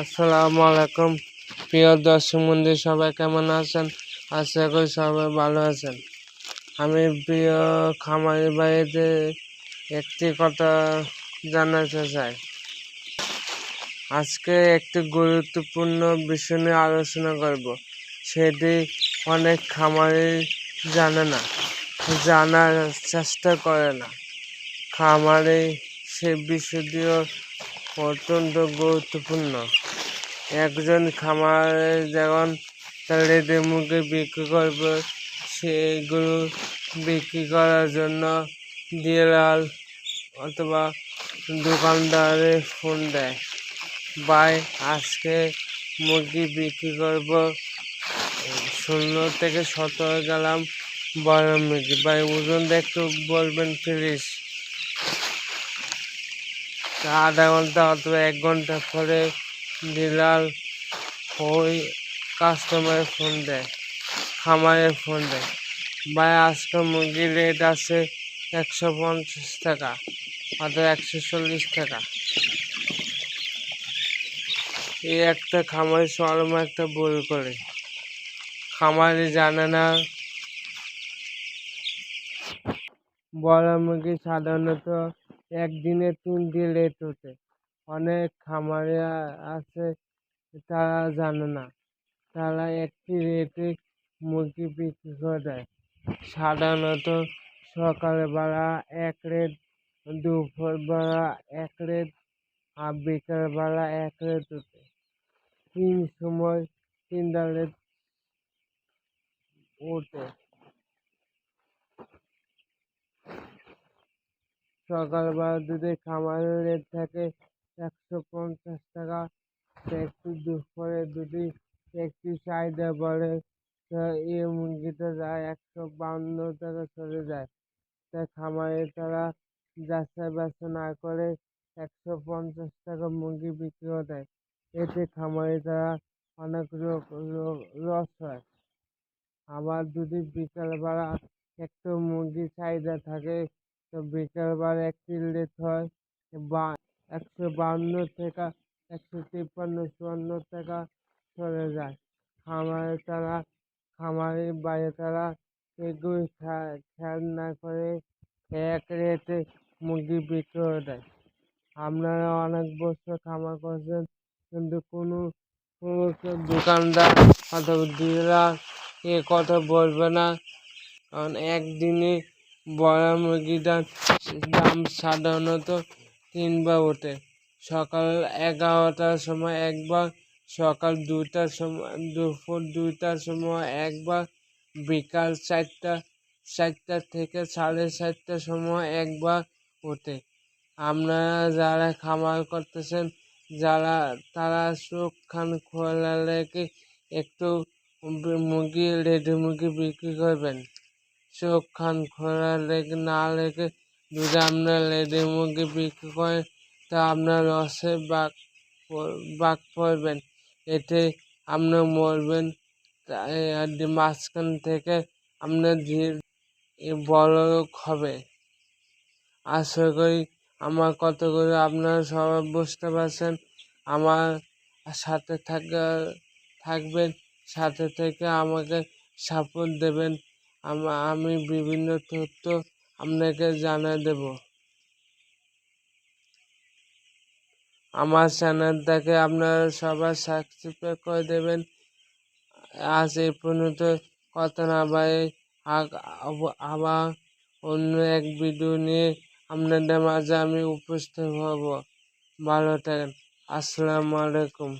আসসালামু আলাইকুম। প্রিয় দর্শক বন্ধু সবাই কেমন আছেন? আশা করি সবাই ভালো আছেন। আমি প্রিয় খামারি বাড়িতে একটি কথা জানাতে চাই। আজকে একটি গুরুত্বপূর্ণ বিষয় নিয়ে আলোচনা করব। সেটি অনেক খামারি জানে না, জানার চেষ্টা করে না। খামারে সে বিষয়টিও অত্যন্ত গুরুত্বপূর্ণ। একজন খামারে যেমন রেডি মুরগি বিক্রি করবে, সেগুলো বিক্রি করার জন্য ডিলার অথবা দোকানদারে ফোন দেয় বাই আজকে মুরগি বিক্রি করব। শূন্য থেকে সতেরো গেলাম বড় মুরগি। ভাই ওজনটা একটু বলবেন প্লিজ আধা ঘণ্টা অথবা এক ঘণ্টা পরে ডিলার ওই কাস্টমারের ফোন দেয়, খামারের ফোন দেয়। ভাই, আজকে মুরগির রেট আছে একশো পঞ্চাশ টাকা অথবা একশো চল্লিশ টাকা। এই একটা খামারি চরম একটা ভুল করে। খামারি জানে না। বড় মুরগি সাধারণত একদিনে তিনটি রেট ওঠে। অনেক খামারে আছে, তারা জানে না। তারা একটি রেটে মুরগি বিক্রি করে দেয়। সাধারণত সকালবেলা এক রেট, দুপুরবেলা এক রেট, আর বিকেলবেলা এক রেট ওঠে। তিন সময় তিনটা রেট ওঠে। সকালবেলা যদি খামারের রেট থাকে একশো পঞ্চাশ টাকা। তো একটু দুপুরে যদি একটু চাহিদা বাড়ে, তো এই মুরগিটা যায় একশো বাউন্ন টাকা চলে যায়। তাই খামারে তারা যাচাই বাছাই না করে একশো পঞ্চাশ টাকা মুরগি বিক্রি করে দেয়। এতে খামারে তারা অনেক লস হয়। আবার যদি বিকালবেলা একটু মুরগির চাহিদা থাকে, তো বিকালবেলা একটি রেট হয়। বা একশো বাহান্ন টাকা, একশো তিপ্পান্ন, চুয়ান্ন টাকা চলে যায়। খামারে তারা, খামারের বাইরে তারা এগুলো খেয়াল না করে এক রেটে মুরগি বিক্রি করে দেয়। আপনারা অনেক বছর খামার করছেন, কিন্তু কোনো কোনো দোকানদার অথবা ডিলার এ কথা বলবে না। কারণ একদিনে বড় মুরগিটার দাম সাধারণত তিনবার ওঠে। সকাল এগারোটার সময় একবার সকাল দুটার সময়, দুপুর দুটার সময় একবার বিকাল চারটা চারটা থেকে সাড়ে চারটার সময় একবার ওঠে। আপনারা যারা খামার করতেছেন, যারা, তারা চোখ খান খোলা রেখে একটু মুরগি রেডি মুরগি বিক্রি করবেন। চোখ খান খোলা রেখে, না রেখে যদি আপনার রেডি মুরগি বিক্রি করেন, তা আপনার লসে বাক বাক পড়বেন। এতে আপনি মরবেন। মাঝখান থেকে আপনার বড় লোক হবে। আশা করি আমার কতগুলো আপনারা সবাই বুঝতে পারছেন। আমার সাথে থাকা, থাকবেন। সাথে থেকে আমাকে সাপোর্ট দেবেন। আমি বিভিন্ন তথ্য আপনাকে জানিয়ে দেব। আমার চ্যানেলটাকে আপনারা সবাই সাবস্ক্রাইব করে দেবেন। আজ এই পর্যন্ত। কথা না বাড়ে আবার অন্য এক ভিডিও নিয়ে আপনাদের মাঝে আমি উপস্থিত হব। ভালো থাকেন। আসসালামু আলাইকুম।